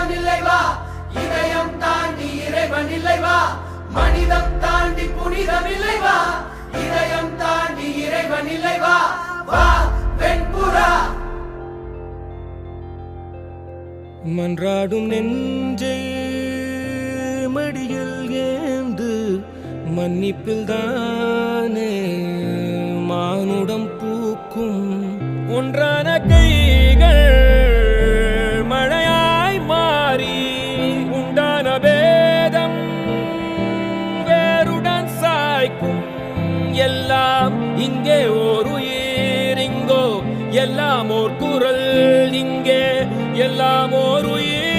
வேதம் இல்லை வா இதயம் தாண்டி இறைவன் இல்லை வா மனிதம் தாண்டி புனிதம் இல்லை வா இதயம் தாண்டி இறைவன் இல்லை வா வா வெண்புறா. மன்றாடும் நெஞ்சை மடியில் ஏந்து மன்னிப்பில் தானே மானுடம் பூக்கும் ஒன்றான கை எல்லாம் இங்கே ஓர் உயிர் இங்கோ எல்லாம் ஓர் குரல் இங்கே எல்லாம் ஓர் உயிர்.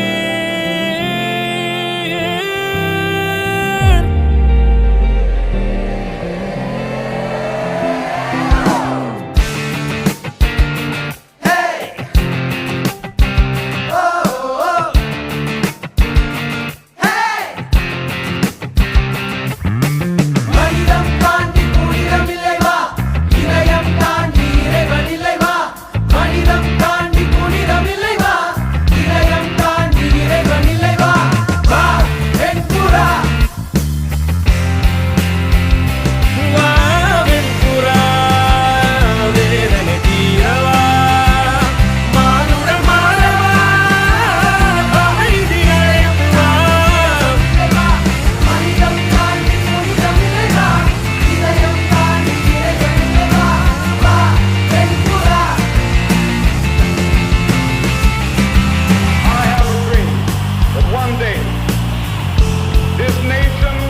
this nation.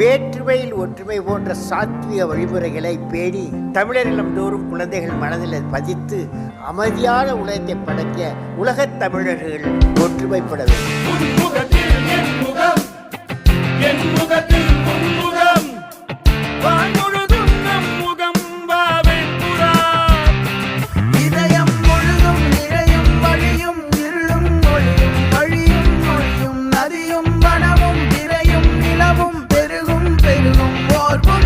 வேற்றுமையில் ஒற்றுமை போன்ற சாத்விய வழிமுறைகளை பேணி தமிழரிடம் தோறும் குழந்தைகள் மனதில் பதித்து அமைதியான உலகத்தை படைக்க உலகத் தமிழர்கள் ஒற்றுமைப்பட வேண்டும். Lord.